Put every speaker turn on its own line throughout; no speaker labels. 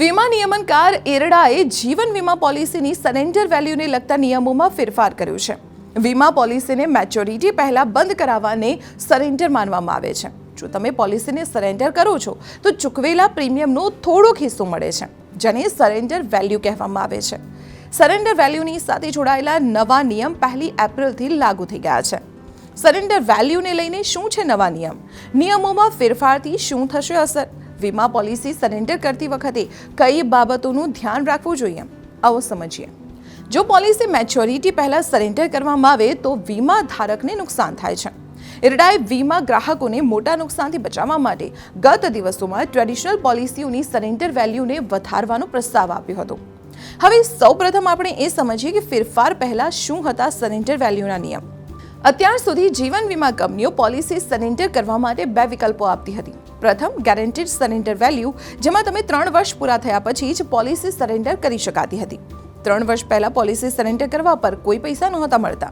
વીમા નિયમનકાર એરડાએ જીવન વીમા પોલિસીની સરેન્ડર વેલ્યુને લગતા નિયમોમાં ફેરફાર કર્યો છે. વીમા પોલિસીને મેચ્યોરિટી પહેલાં બંધ કરાવવાને સરેન્ડર માનવામાં આવે છે. જો તમે પોલિસીને સરેન્ડર કરો છો, તો ચૂકવેલા પ્રીમિયમનો થોડોક હિસ્સો મળે છે, જેને સરેન્ડર વેલ્યુ કહેવામાં આવે છે. સરેન્ડર વેલ્યુની સાથે જોડાયેલા નવા નિયમ પહેલી એપ્રિલથી લાગુ થઈ ગયા છે. સરેન્ડર વેલ્યુને લઈને શું છે નવા નિયમ? નિયમોમાં ફેરફારથી શું થશે અસર? વીમા પોલિસી સરેન્ડર કરતી વખતે કઈ બાબતોનું ધ્યાન રાખવું જોઈએ? આવો સમજીએ. જો પોલિસી મેચ્યોરિટી પહેલાં સરેન્ડર કરવામાં આવે, તો વીમા ધારકને નુકસાન થાય છે. ઇરડાએ વીમા ગ્રાહકોને મોટા નુકસાનથી બચાવવા માટે ગત દિવસોમાં ટ્રેડિશનલ પોલિસીઓની સરેન્ડર વેલ્યુને વધારવાનો પ્રસ્તાવ આપ્યો હતો. હવે સૌપ્રથમ આપણે એ સમજીએ કે ફેરફાર પહેલાં શું હતા સરેન્ડર વેલ્યુના નિયમ. અત્યાર સુધી જીવન વીમા કંપનીઓ પોલિસી સરેન્ડર કરવા માટે બે વિકલ્પો આપતી હતી. પ્રથમ ગેરંટીડ સરેન્ડર વેલ્યુ જેમાં તમે ત્રણ વર્ષ પૂરા થયા પછી જ પોલિસી સરેન્ડર કરી શકાતી હતી. ત્રણ વર્ષ પહેલાં પોલિસી સરેન્ડર કરવા પર કોઈ પૈસા નહોતા મળતા.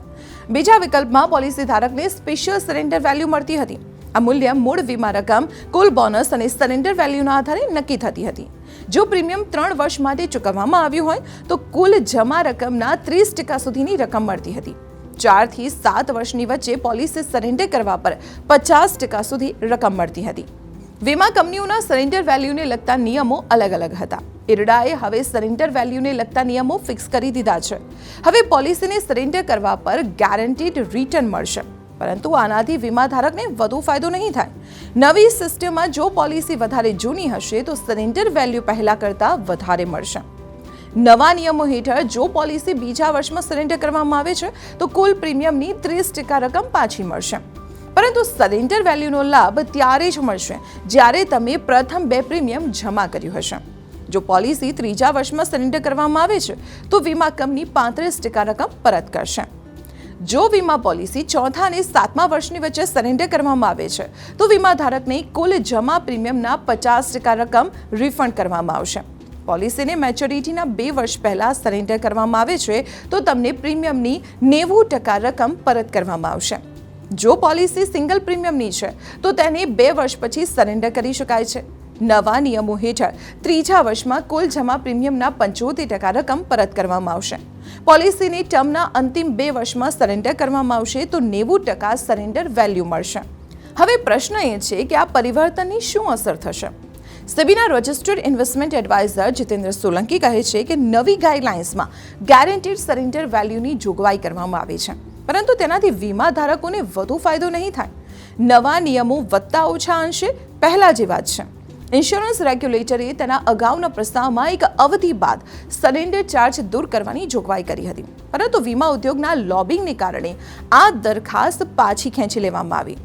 બીજા વિકલ્પમાં પોલિસી ધારકને સ્પેશિયલ સરેન્ડર વેલ્યુ મળતી હતી. આ મૂલ્ય મૂળ વીમા રકમ, કુલ બોનસ અને સરેન્ડર વેલ્યુના આધારે નક્કી થતી હતી. જો પ્રીમિયમ ત્રણ વર્ષ માટે ચૂકવવામાં આવ્યું હોય, તો કુલ જમા રકમના ત્રીસ ટકા સુધીની રકમ મળતી હતી. ચારથી સાત વર્ષની વચ્ચે પોલિસી સરેન્ડર કરવા પર પચાસ ટકા સુધી રકમ મળતી હતી. વીમા કંપનીઓના સરેન્ડર વેલ્યુને લગતા નિયમો અલગ અલગ હતા. ઇરડાએ હવે સરેન્ડર વેલ્યુને લગતા નિયમો ફિક્સ કરી દીધા છે. હવે પોલિસીને સરેન્ડર કરવા પર ગેરંટીડ રિટર્ન મળશે. પરંતુ આનાથી વીમા ધારકને વધુ ફાયદો નહીં થાય. નવી સિસ્ટમમાં જો પોલિસી વધારે જૂની હશે તો સરેન્ડર વેલ્યુ પહેલાં કરતાં વધારે મળશે. નવા નિયમો હેઠળ જો પોલિસી બીજા વર્ષમાં સરેન્ડર કરવામાં આવે છે, તો કુલ પ્રીમિયમની ત્રીસ ટકા રકમ પાછી મળશે. પરંતુ સરેન્ડર વેલ્યુનો લાભ ત્યારે જ મળશે જ્યારે તમે પ્રથમ બે પ્રીમિયમ જમા કર્યું હશે. જો પોલિસી ત્રીજા વર્ષમાં સરેન્ડર કરવામાં આવે છે, તો વીમા કંપની પાંત્રીસ ટકા રકમ પરત કરશે. જો વીમા પોલિસી ચોથા અને સાતમા વર્ષની વચ્ચે સરેન્ડર કરવામાં આવે છે, તો વીમા ધારકને કુલ જમા પ્રીમિયમના પચાસ ટકા રકમ રિફંડ કરવામાં આવશે. પોલિસીને મેચ્યોરિટીના બે વર્ષ પહેલાં સરેન્ડર કરવામાં આવે છે, તો તમને પ્રીમિયમની નેવું ટકા રકમ પરત કરવામાં આવશે. જો પોલિસી સિંગલ પ્રીમિયમની છે, તો તેને બે વર્ષ પછી સરેન્ડર કરી શકાય છે. નવા નિયમો હેઠળ ત્રીજા વર્ષમાં કુલ જમા પ્રીમિયમના પંચોતેર ટકા રકમ પરત કરવામાં આવશે. પોલિસીની ટર્મના અંતિમ બે વર્ષમાં સરેન્ડર કરવામાં આવશે, તો નેવું ટકા સરેન્ડર વેલ્યુ મળશે. હવે પ્રશ્ન એ છે કે આ પરિવર્તનની શું અસર થશે? સેબીના registered investment adviser Jitendra Solanki કહે છે કે નવી ગાઈડલાઇન્સમાં ગેરંટીડ સરેન્ડર વેલ્યુની જોગવાઈ કરવામાં આવી છે. પરંતુ તેનાથી વીમા ધારકોને વધુ ફાયદો નહીં થાય. નવા નિયમો વધતા ઓછા અંશે પહેલા જેવા જ છે. ઇન્સ્યોરન્સ રેગ્યુલેટરે તેના અગાઉના પ્રસ્તાવમાં એક અવધિ બાદ સરેન્ડર ચાર્જ દૂર કરવાની જોગવાઈ કરી હતી. પરંતુ વીમા ઉદ્યોગના લોબિંગને કારણે આ દરખાસ્ત પાછી ખેંચી લેવામાં આવી.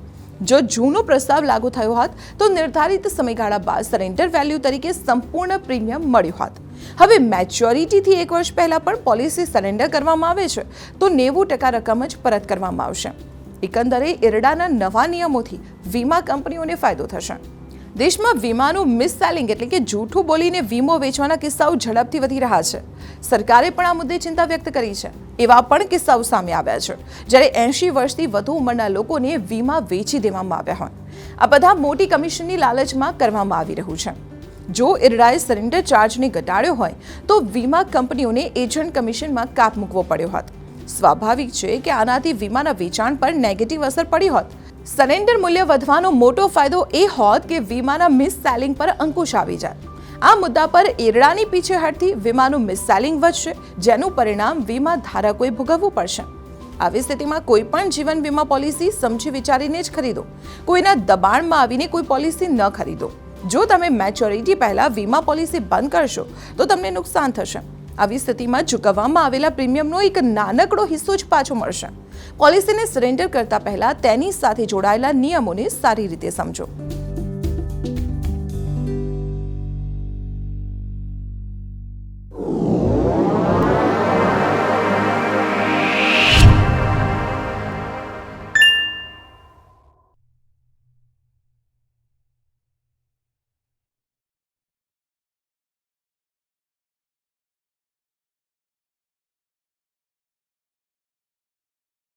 જો જૂનો પ્રસ્તાવ લાગુ થયો હોત, તો નિર્ધારિત સમયગાળા બાદ સરેન્ડર વેલ્યુ તરીકે સંપૂર્ણ પ્રીમિયમ મળ્યું હોત. હવે મેચ્યોરિટીથી એક વર્ષ પહેલાં પણ પોલિસી સરેન્ડર કરવામાં આવે છે, તો નેવું ટકા રકમ જ પરત કરવામાં આવશે. એકંદરે ઇરડાના નવા નિયમોથી વીમા કંપનીઓને ફાયદો થશે. દેશમાં વીમાનું મિસસેલિંગ એટલે કે જૂઠું બોલીને વીમો વેચવાના કિસ્સાઓ ઝડપથી વધી રહ્યા છે. સરકારે પણ આ મુદ્દે ચિંતા વ્યક્ત કરી છે. એવા પણ કિસ્સાઓ સામે આવ્યા છે. જ્યારે એંશી વર્ષથી વધુ ઉંમરના લોકોને વીમા વેચી દેવામાં આવ્યા હોય. આ બધા મોટી કમિશનની લાલચમાં કરવામાં આવી રહ્યું છે. જો ઇરડાએ સરેન્ડર ચાર્જને ઘટાડ્યો હોય, તો વીમા કંપનીઓને એજન્ટ કમિશનમાં કાપ મૂકવો પડ્યો હોત. સ્વાભાવિક છે કે આનાથી વીમાના વેચાણ પર નેગેટિવ અસર પડી હોત. સરેન્ડર મૂલ્ય વધવાનો મોટો ફાયદો એ હોત કે વીમાના મિસ સેલિંગ પર અંકુશ આવી જાય. આ મુદ્દા પર એરડાની પીછેહટથી વીમાનું મિસ સેલિંગ વધશે, જેનું પરિણામ વીમા ધારકોએ ભોગવવું પડશે. આવી સ્થિતિમાં કોઈ પણ જીવન વીમા પોલિસી સમજી વિચારીને જ ખરીદો. કોઈના દબાણમાં આવીને કોઈ પોલિસી ન ખરીદો. જો તમે મેચ્યોરિટી પહેલા વીમા પોલિસી બંધ કરશો, તો તમને નુકસાન થશે. આવી સ્થિતિમાં ચૂકવવામાં આવેલા પ્રીમિયમનો એક નાનકડો હિસ્સો જ પાછો મળશે. પોલિસીને સરેન્ડર કરતા પહેલા તેની સાથે જોડાયેલા નિયમોને સારી રીતે સમજો.